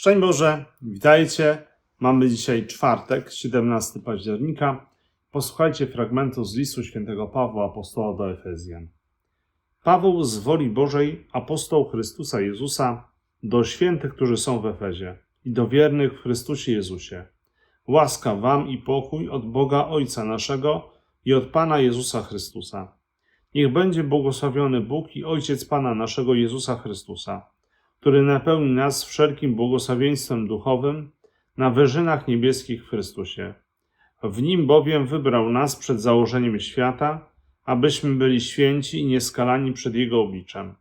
Szczęść Boże, witajcie. Mamy dzisiaj czwartek, 17 października. Posłuchajcie fragmentu z listu świętego Pawła, apostoła do Efezjan. Paweł z woli Bożej, apostoł Chrystusa Jezusa, do świętych, którzy są w Efezie i do wiernych w Chrystusie Jezusie. Łaska wam i pokój od Boga Ojca naszego i od Pana Jezusa Chrystusa. Niech będzie błogosławiony Bóg i Ojciec Pana naszego Jezusa Chrystusa, który napełni nas wszelkim błogosławieństwem duchowym na wyżynach niebieskich w Chrystusie. W nim bowiem wybrał nas przed założeniem świata, abyśmy byli święci i nieskalani przed Jego obliczem.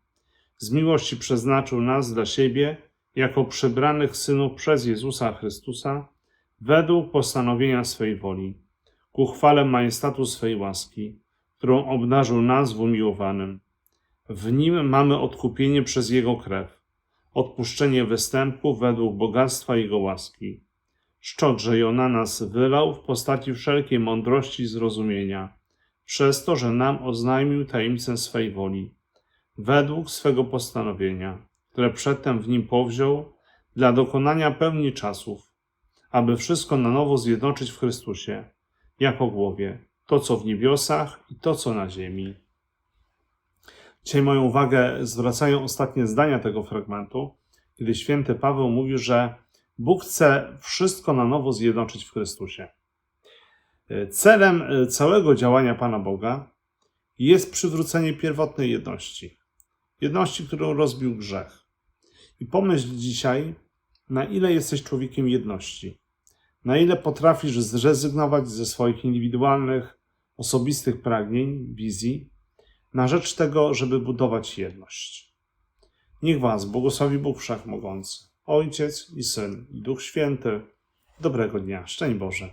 Z miłości przeznaczył nas dla siebie jako przybranych synów przez Jezusa Chrystusa, według postanowienia swej woli, ku chwale majestatu swej łaski, którą obdarzył nas w umiłowanym. W nim mamy odkupienie przez Jego krew, odpuszczenie występków według bogactwa Jego łaski. Szczodrze ją na nas wylał w postaci wszelkiej mądrości i zrozumienia, przez to, że nam oznajmił tajemnicę swej woli, według swego postanowienia, które przedtem w nim powziął dla dokonania pełni czasów, aby wszystko na nowo zjednoczyć w Chrystusie, jako głowie, to co w niebiosach i to co na ziemi. Dzisiaj moją uwagę zwracają ostatnie zdania tego fragmentu, kiedy święty Paweł mówi, że Bóg chce wszystko na nowo zjednoczyć w Chrystusie. Celem całego działania Pana Boga jest przywrócenie pierwotnej jedności. Jedności, którą rozbił grzech. I pomyśl dzisiaj, na ile jesteś człowiekiem jedności. Na ile potrafisz zrezygnować ze swoich indywidualnych, osobistych pragnień, wizji, na rzecz tego, żeby budować jedność. Niech Was błogosławi Bóg Wszechmogący, Ojciec i Syn i Duch Święty. Dobrego dnia. Szczęść Boże.